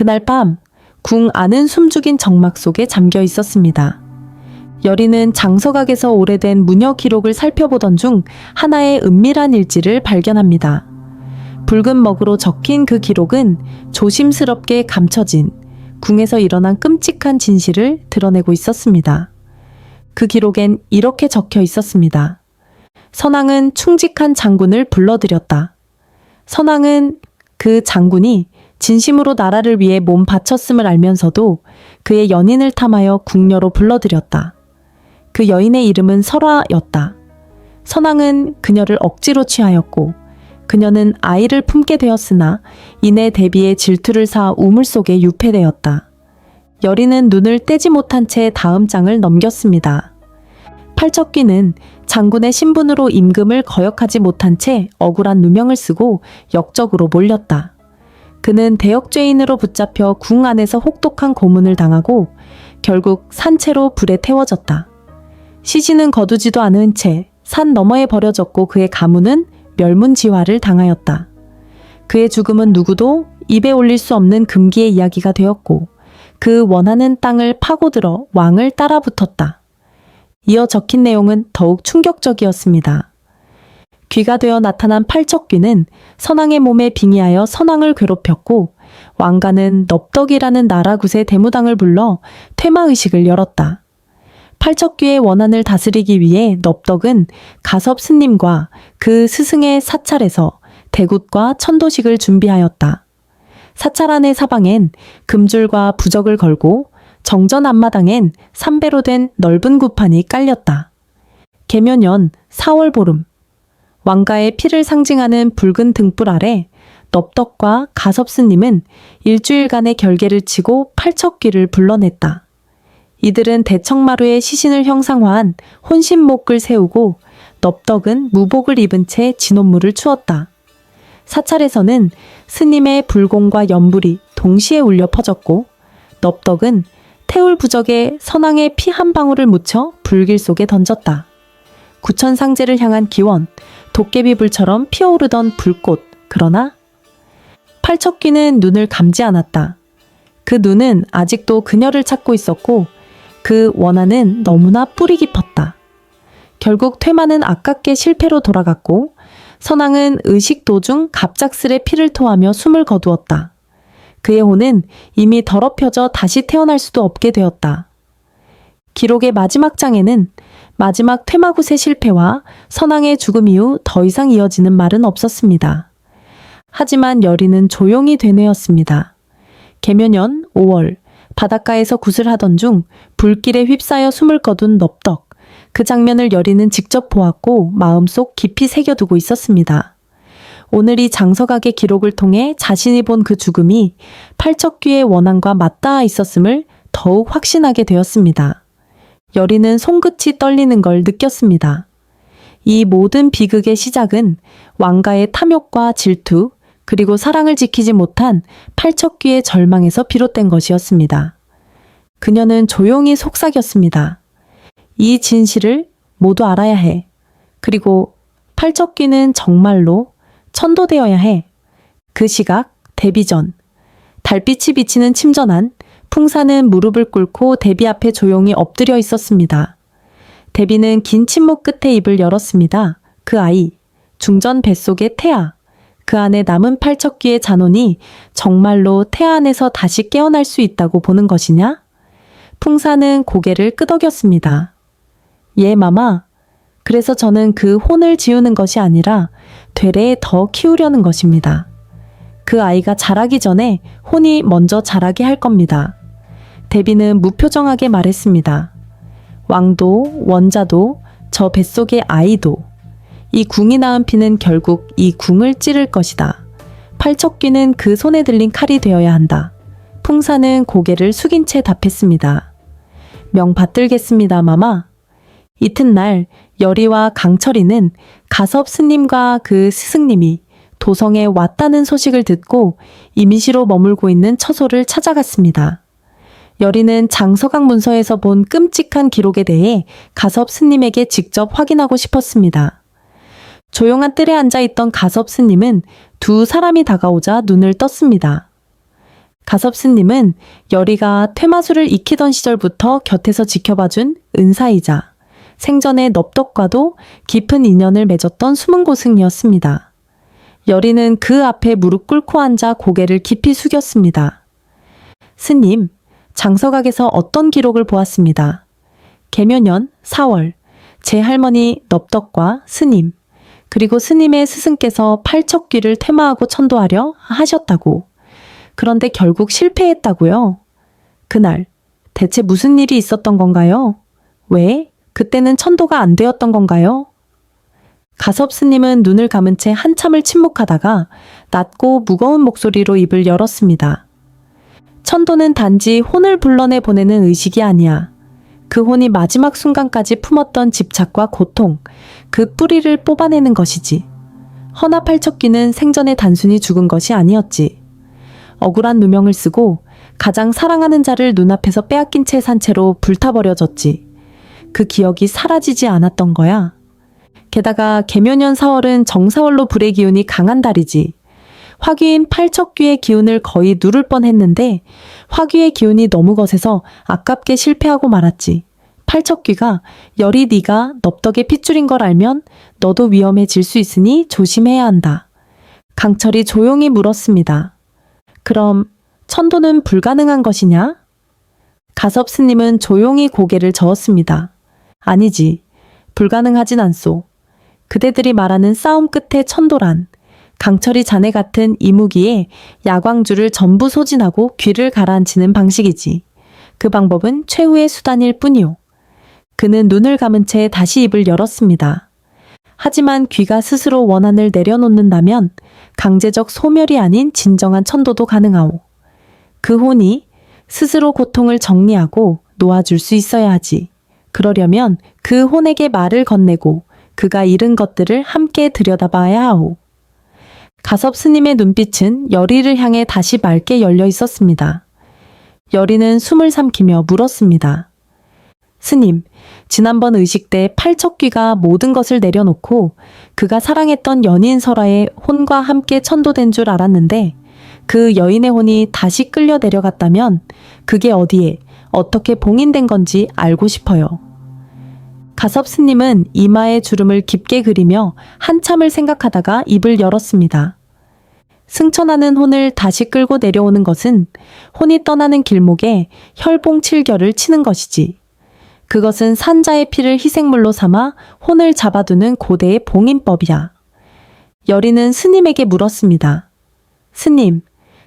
그날 밤, 궁 안은 숨죽인 정막 속에 잠겨 있었습니다. 여리는 장서각에서 오래된 문여 기록을 살펴보던 중 하나의 은밀한 일지를 발견합니다. 붉은 먹으로 적힌 그 기록은 조심스럽게 감춰진 궁에서 일어난 끔찍한 진실을 드러내고 있었습니다. 그 기록엔 이렇게 적혀 있었습니다. 선왕은 충직한 장군을 불러들였다. 선왕은 그 장군이 진심으로 나라를 위해 몸 바쳤음을 알면서도 그의 연인을 탐하여 궁녀로 불러들였다. 그 여인의 이름은 설화였다. 선왕은 그녀를 억지로 취하였고 그녀는 아이를 품게 되었으나 이내 대비의 질투를 사 우물 속에 유폐되었다. 여리는 눈을 떼지 못한 채 다음 장을 넘겼습니다. 팔척귀는 장군의 신분으로 임금을 거역하지 못한 채 억울한 누명을 쓰고 역적으로 몰렸다. 그는 대역죄인으로 붙잡혀 궁 안에서 혹독한 고문을 당하고 결국 산채로 불에 태워졌다. 시신은 거두지도 않은 채 산 너머에 버려졌고 그의 가문은 멸문지화를 당하였다. 그의 죽음은 누구도 입에 올릴 수 없는 금기의 이야기가 되었고 그 원하는 땅을 파고들어 왕을 따라붙었다. 이어 적힌 내용은 더욱 충격적이었습니다. 귀가 되어 나타난 팔척귀는 선왕의 몸에 빙의하여 선왕을 괴롭혔고 왕가는 넙덕이라는 나라 굿의 대무당을 불러 퇴마의식을 열었다. 팔척귀의 원한을 다스리기 위해 넙덕은 가섭 스님과 그 스승의 사찰에서 대굿과 천도식을 준비하였다. 사찰 안의 사방엔 금줄과 부적을 걸고 정전 앞마당엔 삼배로 된 넓은 구판이 깔렸다. 개면연 4월 보름 왕가의 피를 상징하는 붉은 등불 아래 넙덕과 가섭스님은 일주일간의 결계를 치고 팔척귀를 불러냈다. 이들은 대청마루에 시신을 형상화한 혼신목을 세우고 넙덕은 무복을 입은 채 진원물을 추었다. 사찰에서는 스님의 불공과 연불이 동시에 울려 퍼졌고 넙덕은 태울 부적에 선왕의 피 한 방울을 묻혀 불길 속에 던졌다. 구천 상제를 향한 기원, 도깨비 불처럼 피어오르던 불꽃. 그러나 팔척귀는 눈을 감지 않았다. 그 눈은 아직도 그녀를 찾고 있었고 그 원한은 너무나 뿌리 깊었다. 결국 퇴마는 아깝게 실패로 돌아갔고 선왕은 의식 도중 갑작스레 피를 토하며 숨을 거두었다. 그의 혼은 이미 더럽혀져 다시 태어날 수도 없게 되었다. 기록의 마지막 장에는 마지막 퇴마굿의 실패와 선왕의 죽음 이후 더 이상 이어지는 말은 없었습니다. 하지만 여리는 조용히 되뇌었습니다. 개면연 5월 바닷가에서 굿을 하던 중 불길에 휩싸여 숨을 거둔 넙덕. 그 장면을 여리는 직접 보았고 마음속 깊이 새겨두고 있었습니다. 오늘 이 장서각의 기록을 통해 자신이 본 그 죽음이 팔척귀의 원한과 맞닿아 있었음을 더욱 확신하게 되었습니다. 여리는 손끝이 떨리는 걸 느꼈습니다. 이 모든 비극의 시작은 왕가의 탐욕과 질투, 그리고 사랑을 지키지 못한 팔척귀의 절망에서 비롯된 것이었습니다. 그녀는 조용히 속삭였습니다. 이 진실을 모두 알아야 해. 그리고 팔척귀는 정말로 천도되어야 해. 그 시각 데뷔 전 달빛이 비치는 침전한 풍사는 무릎을 꿇고 데뷔 앞에 조용히 엎드려 있었습니다. 데뷔는 긴 침묵 끝에 입을 열었습니다. 그 아이 중전 뱃속의 태아 그 안에 남은 팔척귀의 잔혼이 정말로 태아 안에서 다시 깨어날 수 있다고 보는 것이냐? 풍사는 고개를 끄덕였습니다. 예, 마마. 그래서 저는 그 혼을 지우는 것이 아니라 되레 더 키우려는 것입니다. 그 아이가 자라기 전에 혼이 먼저 자라게 할 겁니다. 데비는 무표정하게 말했습니다. 왕도, 원자도, 저 뱃속의 아이도, 이 궁이 낳은 피는 결국 이 궁을 찌를 것이다. 팔척귀는 그 손에 들린 칼이 되어야 한다. 풍사는 고개를 숙인 채 답했습니다. 명 받들겠습니다, 마마. 이튿날 여리와 강철이는 가섭 스님과 그 스승님이 도성에 왔다는 소식을 듣고 임시로 머물고 있는 처소를 찾아갔습니다. 여리는 장서강 문서에서 본 끔찍한 기록에 대해 가섭 스님에게 직접 확인하고 싶었습니다. 조용한 뜰에 앉아 있던 가섭 스님은 두 사람이 다가오자 눈을 떴습니다. 가섭 스님은 여리가 퇴마술을 익히던 시절부터 곁에서 지켜봐준 은사이자 생전에 넙덕과도 깊은 인연을 맺었던 숨은 고승이었습니다. 여리는 그 앞에 무릎 꿇고 앉아 고개를 깊이 숙였습니다. 스님, 장서각에서 어떤 기록을 보았습니다. 개묘년 4월, 제 할머니 넙덕과 스님, 그리고 스님의 스승께서 팔척귀를 퇴마하고 천도하려 하셨다고. 그런데 결국 실패했다고요. 그날 대체 무슨 일이 있었던 건가요? 왜? 그때는 천도가 안 되었던 건가요? 가섭 스님은 눈을 감은 채 한참을 침묵하다가 낮고 무거운 목소리로 입을 열었습니다. 천도는 단지 혼을 불러내 보내는 의식이 아니야. 그 혼이 마지막 순간까지 품었던 집착과 고통, 그 뿌리를 뽑아내는 것이지. 허나 팔척귀는 생전에 단순히 죽은 것이 아니었지. 억울한 누명을 쓰고 가장 사랑하는 자를 눈앞에서 빼앗긴 채 산 채로 불타버려졌지. 그 기억이 사라지지 않았던 거야. 게다가 개묘년 4월은 정사월로 불의 기운이 강한 달이지. 화귀인 팔척귀의 기운을 거의 누를 뻔했는데 화귀의 기운이 너무 거세서 아깝게 실패하고 말았지. 팔척귀가 열이 네가 넙덕에 핏줄인 걸 알면 너도 위험해질 수 있으니 조심해야 한다. 강철이 조용히 물었습니다. 그럼 천도는 불가능한 것이냐? 가섭 스님은 조용히 고개를 저었습니다. 아니지. 불가능하진 않소. 그대들이 말하는 싸움 끝에 천도란 강철이 자네 같은 이무기에 야광줄을 전부 소진하고 귀를 가라앉히는 방식이지. 그 방법은 최후의 수단일 뿐이오. 그는 눈을 감은 채 다시 입을 열었습니다. 하지만 귀가 스스로 원한을 내려놓는다면 강제적 소멸이 아닌 진정한 천도도 가능하오. 그 혼이 스스로 고통을 정리하고 놓아줄 수 있어야 하지. 그러려면 그 혼에게 말을 건네고 그가 잃은 것들을 함께 들여다봐야 하오. 가섭 스님의 눈빛은 여리를 향해 다시 맑게 열려 있었습니다. 여리는 숨을 삼키며 물었습니다. 스님, 지난번 의식 때 팔척귀가 모든 것을 내려놓고 그가 사랑했던 연인 설아의 혼과 함께 천도된 줄 알았는데 그 여인의 혼이 다시 끌려 내려갔다면 그게 어디에 어떻게 봉인된 건지 알고 싶어요. 가섭 스님은 이마에 주름을 깊게 그리며 한참을 생각하다가 입을 열었습니다. 승천하는 혼을 다시 끌고 내려오는 것은 혼이 떠나는 길목에 혈봉 칠결을 치는 것이지. 그것은 산자의 피를 희생물로 삼아 혼을 잡아두는 고대의 봉인법이야. 여리는 스님에게 물었습니다. 스님,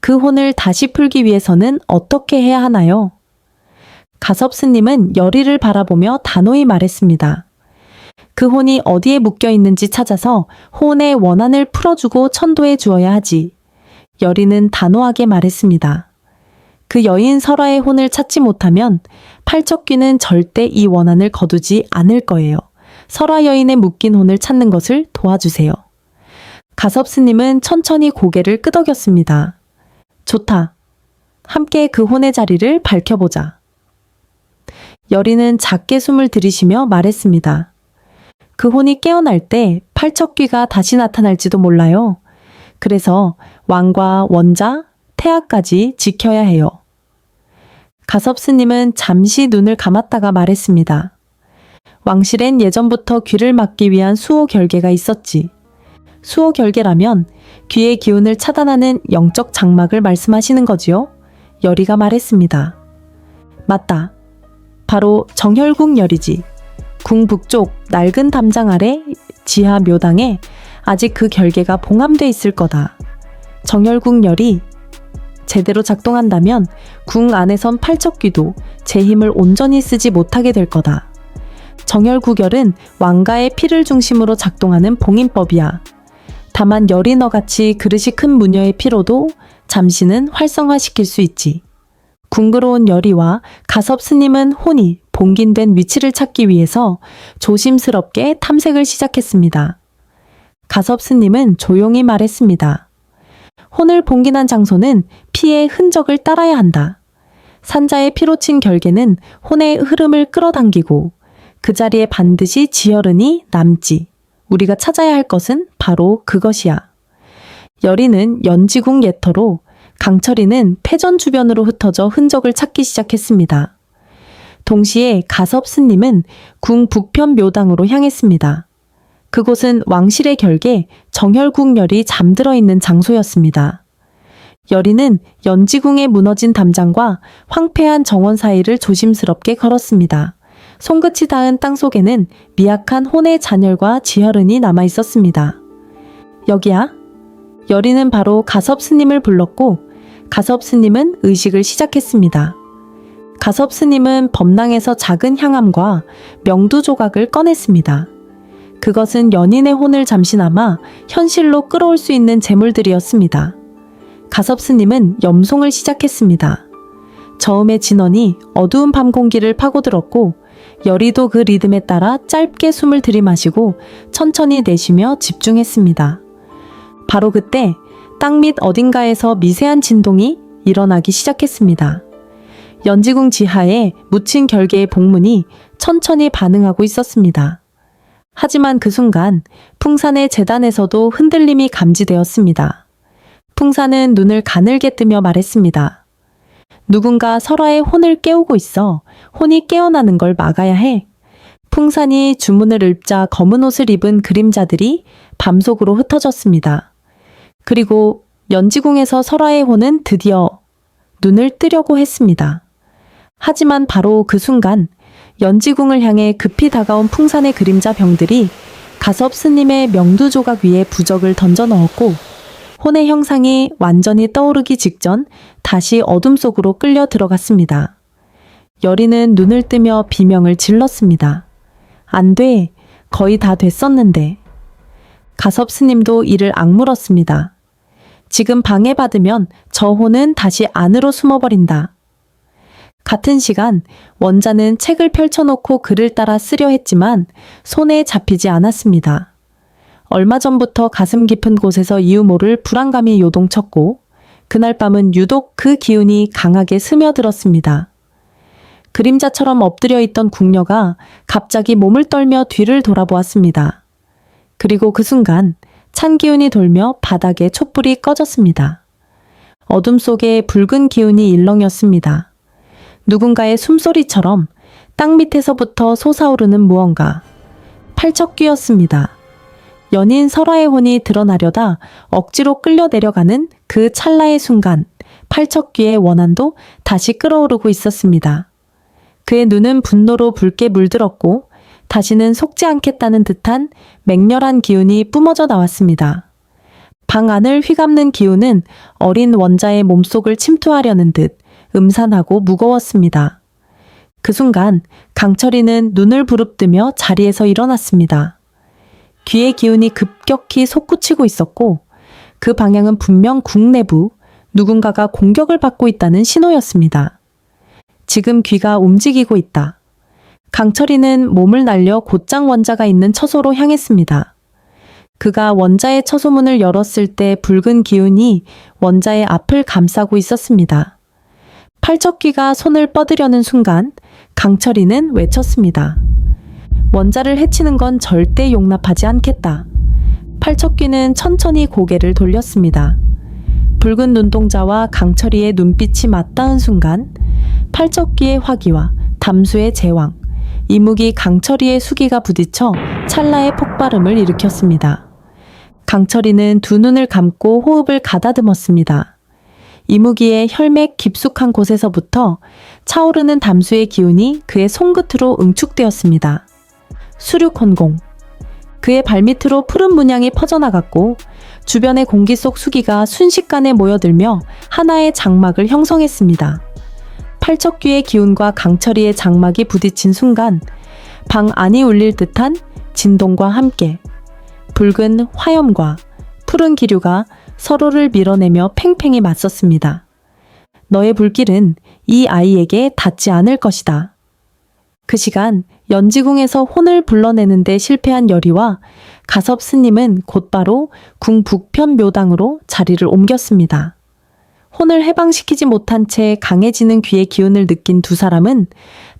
그 혼을 다시 풀기 위해서는 어떻게 해야 하나요? 가섭 스님은 여리를 바라보며 단호히 말했습니다. 그 혼이 어디에 묶여 있는지 찾아서 혼의 원한을 풀어주고 천도해 주어야 하지. 여리는 단호하게 말했습니다. 그 여인 설아의 혼을 찾지 못하면 팔척귀는 절대 이 원한을 거두지 않을 거예요. 설아 여인의 묶인 혼을 찾는 것을 도와주세요. 가섭 스님은 천천히 고개를 끄덕였습니다. 좋다. 함께 그 혼의 자리를 밝혀보자. 여리는 작게 숨을 들이쉬며 말했습니다. 그 혼이 깨어날 때 팔척귀가 다시 나타날지도 몰라요. 그래서 왕과 원자, 태아까지 지켜야 해요. 가섭 스님은 잠시 눈을 감았다가 말했습니다. 왕실엔 예전부터 귀를 막기 위한 수호 결계가 있었지. 수호 결계라면 귀의 기운을 차단하는 영적 장막을 말씀하시는 거지요? 여리가 말했습니다. 맞다. 바로 정혈궁 열이지. 궁 북쪽 낡은 담장 아래 지하 묘당에 아직 그 결계가 봉함돼 있을 거다. 정혈궁 열이 제대로 작동한다면 궁 안에선 팔척귀도 제 힘을 온전히 쓰지 못하게 될 거다. 정혈구결은 왕가의 피를 중심으로 작동하는 봉인법이야. 다만 열이 너같이 그릇이 큰 무녀의 피로도 잠시는 활성화시킬 수 있지. 궁그러운 열이와 가섭 스님은 혼이 봉긴된 위치를 찾기 위해서 조심스럽게 탐색을 시작했습니다. 가섭 스님은 조용히 말했습니다. 혼을 봉긴한 장소는 피의 흔적을 따라야 한다. 산자의 피로 친 결계는 혼의 흐름을 끌어당기고 그 자리에 반드시 지혈은이 남지. 우리가 찾아야 할 것은 바로 그것이야. 여리는 연지궁 예터로 강철이는 패전 주변으로 흩어져 흔적을 찾기 시작했습니다. 동시에 가섭 스님은 궁 북편 묘당으로 향했습니다. 그곳은 왕실의 결계 정혈궁열이 잠들어 있는 장소였습니다. 여리는 연지궁의 무너진 담장과 황폐한 정원 사이를 조심스럽게 걸었습니다. 손끝이 닿은 땅 속에는 미약한 혼의 잔열과 지혈은이 남아 있었습니다. 여기야? 여리는 바로 가섭 스님을 불렀고 가섭 스님은 의식을 시작했습니다. 가섭 스님은 법낭에서 작은 향암과 명두 조각을 꺼냈습니다. 그것은 연인의 혼을 잠시나마 현실로 끌어올 수 있는 재물들이었습니다. 가섭 스님은 염송을 시작했습니다. 저음의 진원이 어두운 밤 공기를 파고들었고 여리도 그 리듬에 따라 짧게 숨을 들이마시고 천천히 내쉬며 집중했습니다. 바로 그때 땅 밑 어딘가에서 미세한 진동이 일어나기 시작했습니다. 연지궁 지하에 묻힌 결계의 복문이 천천히 반응하고 있었습니다. 하지만 그 순간 풍산의 재단에서도 흔들림이 감지되었습니다. 풍산은 눈을 가늘게 뜨며 말했습니다. 누군가 설화의 혼을 깨우고 있어 혼이 깨어나는 걸 막아야 해. 풍산이 주문을 읊자 검은 옷을 입은 그림자들이 밤속으로 흩어졌습니다. 그리고 연지궁에서 설화의 혼은 드디어 눈을 뜨려고 했습니다. 하지만 바로 그 순간 연지궁을 향해 급히 다가온 풍산의 그림자 병들이 가섭 스님의 명두 조각 위에 부적을 던져 넣었고 혼의 형상이 완전히 떠오르기 직전 다시 어둠 속으로 끌려 들어갔습니다. 여리는 눈을 뜨며 비명을 질렀습니다. 안 돼. 거의 다 됐었는데. 가섭 스님도 이를 악물었습니다. 지금 방해받으면 저 혼은 다시 안으로 숨어버린다. 같은 시간 원자는 책을 펼쳐놓고 글을 따라 쓰려 했지만 손에 잡히지 않았습니다. 얼마 전부터 가슴 깊은 곳에서 이유 모를 불안감이 요동쳤고 그날 밤은 유독 그 기운이 강하게 스며들었습니다. 그림자처럼 엎드려 있던 궁녀가 갑자기 몸을 떨며 뒤를 돌아보았습니다. 그리고 그 순간 찬 기운이 돌며 바닥에 촛불이 꺼졌습니다. 어둠 속에 붉은 기운이 일렁였습니다. 누군가의 숨소리처럼 땅 밑에서부터 솟아오르는 무언가. 팔척귀였습니다. 연인 설화의 혼이 드러나려다 억지로 끌려 내려가는 그 찰나의 순간, 팔척귀의 원한도 다시 끌어오르고 있었습니다. 그의 눈은 분노로 붉게 물들었고, 다시는 속지 않겠다는 듯한 맹렬한 기운이 뿜어져 나왔습니다. 방 안을 휘감는 기운은 어린 원자의 몸속을 침투하려는 듯 음산하고 무거웠습니다. 그 순간 강철이는 눈을 부릅뜨며 자리에서 일어났습니다. 귀의 기운이 급격히 솟구치고 있었고 그 방향은 분명 국내부 누군가가 공격을 받고 있다는 신호였습니다. 지금 귀가 움직이고 있다. 강철이는 몸을 날려 곧장 원자가 있는 처소로 향했습니다. 그가 원자의 처소문을 열었을 때 붉은 기운이 원자의 앞을 감싸고 있었습니다. 팔척귀가 손을 뻗으려는 순간 강철이는 외쳤습니다. 원자를 해치는 건 절대 용납하지 않겠다. 팔척귀는 천천히 고개를 돌렸습니다. 붉은 눈동자와 강철이의 눈빛이 맞닿은 순간 팔척귀의 화기와 담수의 제왕, 이무기 강철이의 수기가 부딪혀 찰나의 폭발음을 일으켰습니다. 강철이는 두 눈을 감고 호흡을 가다듬었습니다. 이무기의 혈맥 깊숙한 곳에서부터 차오르는 담수의 기운이 그의 손끝으로 응축되었습니다. 수륙헌공. 그의 발밑으로 푸른 문양이 퍼져나갔고 주변의 공기 속 수기가 순식간에 모여들며 하나의 장막을 형성했습니다. 팔척귀의 기운과 강철이의 장막이 부딪힌 순간 방 안이 울릴 듯한 진동과 함께 붉은 화염과 푸른 기류가 서로를 밀어내며 팽팽히 맞섰습니다. 너의 불길은 이 아이에게 닿지 않을 것이다. 그 시간 연지궁에서 혼을 불러내는데 실패한 여리와 가섭 스님은 곧바로 궁 북편 묘당으로 자리를 옮겼습니다. 혼을 해방시키지 못한 채 강해지는 귀의 기운을 느낀 두 사람은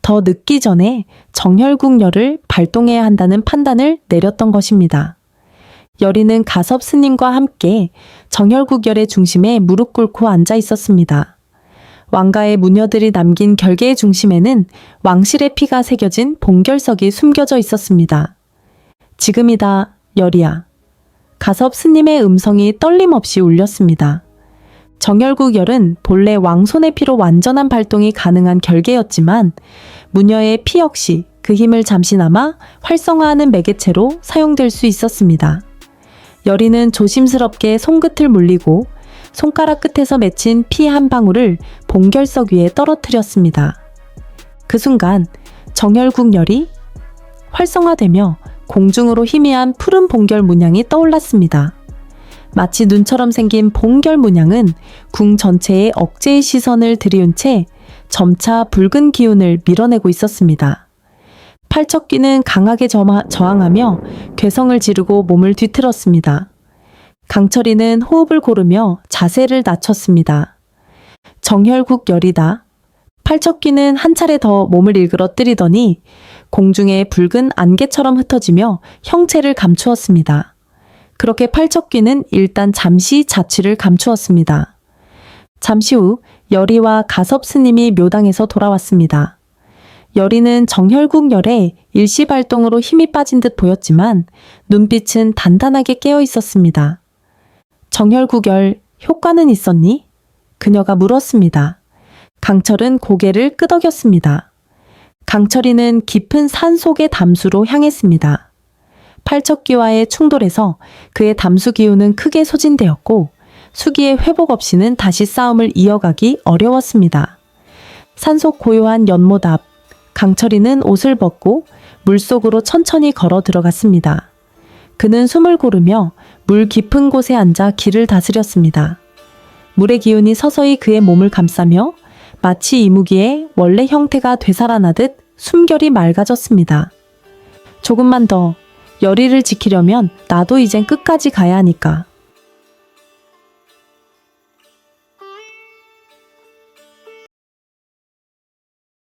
더 늦기 전에 정혈궁열을 발동해야 한다는 판단을 내렸던 것입니다. 여리는 가섭 스님과 함께 정열국열의 중심에 무릎 꿇고 앉아 있었습니다. 왕가의 무녀들이 남긴 결계의 중심에는 왕실의 피가 새겨진 봉결석이 숨겨져 있었습니다. 지금이다, 열이야. 가섭 스님의 음성이 떨림없이 울렸습니다. 정열국 열은 본래 왕손의 피로 완전한 발동이 가능한 결계였지만 무녀의 피 역시 그 힘을 잠시나마 활성화하는 매개체로 사용될 수 있었습니다. 열이는 조심스럽게 손끝을 물리고 손가락 끝에서 맺힌 피 한 방울을 봉결석 위에 떨어뜨렸습니다. 그 순간 정열국 열이 활성화되며 공중으로 희미한 푸른 봉결 문양이 떠올랐습니다. 마치 눈처럼 생긴 봉결 문양은 궁 전체에 억제의 시선을 들이운 채 점차 붉은 기운을 밀어내고 있었습니다. 팔척귀는 강하게 저항하며 괴성을 지르고 몸을 뒤틀었습니다. 강철이는 호흡을 고르며 자세를 낮췄습니다. 정혈국 열이다. 팔척귀는 한 차례 더 몸을 일그러뜨리더니 공중에 붉은 안개처럼 흩어지며 형체를 감추었습니다. 그렇게 팔척귀는 일단 잠시 자취를 감추었습니다. 잠시 후 열이와 가섭 스님이 묘당에서 돌아왔습니다. 열이는 정혈국 열에 일시발동으로 힘이 빠진 듯 보였지만 눈빛은 단단하게 깨어 있었습니다. 정혈구결 효과는 있었니? 그녀가 물었습니다. 강철은 고개를 끄덕였습니다. 강철이는 깊은 산 속의 담수로 향했습니다. 팔척기와의 충돌에서 그의 담수 기운은 크게 소진되었고 수기의 회복 없이는 다시 싸움을 이어가기 어려웠습니다. 산속 고요한 연못 앞 강철이는 옷을 벗고 물속으로 천천히 걸어 들어갔습니다. 그는 숨을 고르며 물 깊은 곳에 앉아 기를 다스렸습니다. 물의 기운이 서서히 그의 몸을 감싸며 마치 이무기의 원래 형태가 되살아나듯 숨결이 맑아졌습니다. 조금만 더 열의를 지키려면 나도 이젠 끝까지 가야 하니까.